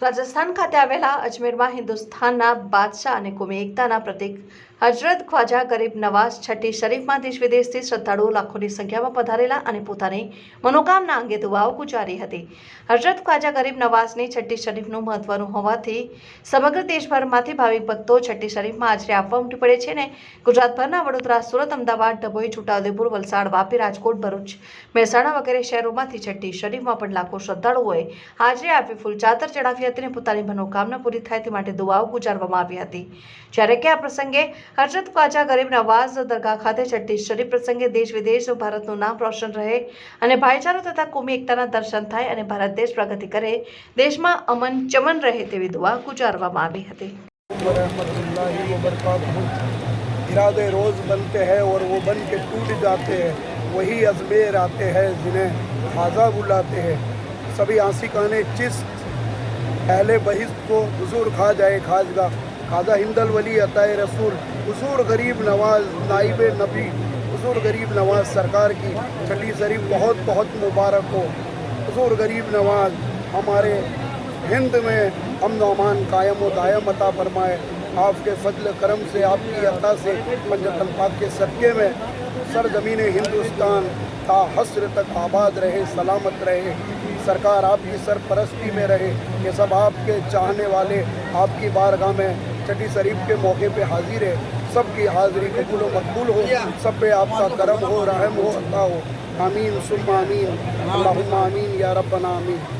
રાજસ્થાન ખાતે આવેલા અજમેરમાં હિન્દુસ્તાનના બાદશાહ અને કોમી એકતાના પ્રતીક હજરત ખ્વાજા ગરીબ નવાઝ છઠ્ઠી શરીફમાં દેશ વિદેશથી શ્રદ્ધાળુઓ લાખોની સંખ્યામાં પધારેલા અને પોતાની મનોકામના અંગે દુઆઓ ગુજારી હતી. હજરત ખ્વાજા ગરીબ નવાઝની છઠ્ઠી શરીફનું મહત્વનું હોવાથી સમગ્ર દેશભરમાંથી ભાવિક ભક્તો છઠ્ઠી શરીફમાં હાજરી આપવા ઉમટી પડે છે ને ગુજરાતભરના વડોદરા, સુરત, અમદાવાદ, ડભોઈ, છોટાઉદેપુર, વલસાડ, વાપી, રાજકોટ, ભરૂચ, મહેસાણા વગેરે શહેરોમાંથી છઠ્ઠી શરીફમાં પણ લાખો શ્રદ્ધાળુઓએ હાજરી આપી ફૂલ ચાદર ચડાવી હતી અને પોતાની મનોકામના પૂરી થાય તે માટે દુઆઓ ગુજારવામાં આવી હતી. જ્યારે કે આ પ્રસંગે હજરત ખ્વાજા ગરીબ નવાઝ દરગાહ ખાતે છઠ્ઠી શરીફ પ્રસંગે દેશ વિદેશ ભારતનું નામ રોશન રહે અને ભાઈચારો તથા કોમી એકતાના દર્શન થાય અને ભારત દેશ પ્રગતિ કરે દેશમાં અમન ચમન રહે તેવી દુઆ ગુજારવામાં આવી હતી रहमतुल्लाहि व बरकातहू इरादे रोज़ बनते हैं और वो बन के टूट जाते हैं वही अजमेर आते हैं जिन्हें खाजा बुलाते हैं सभी आशिकाने चिस्त पहले बहिस्त को हुजूर खा जाए खाजगा خاضہ ہند الولی عطائے رسول، حضور غریب نواز نائب نبی، حضور غریب نواز سرکار کی چھٹی ذریب بہت بہت مبارک ہو۔ حضور غریب نواز ہمارے ہند میں امن و امان قائم و دائم عطا فرمائے۔ آپ کے فضل کرم سے، آپ کی عطا سے پنجت پاک کے صدقے میں سرزمین ہندوستان تا حسر تک آباد رہے، سلامت رہے۔ سرکار آپ کی سرپرستی میں رہے یہ سب آپ کے چاہنے والے، آپ کی بارگاہ میں چھٹی شریف کے موقع پہ حاضر ہے۔ سب کی حاضری قبول و مقبول ہو۔ سب پہ آپ کا کرم ہو، رحم ہو، عطا ہو۔ آمین سلم آمین۔ اللہم آمین، یا ربنا آمین۔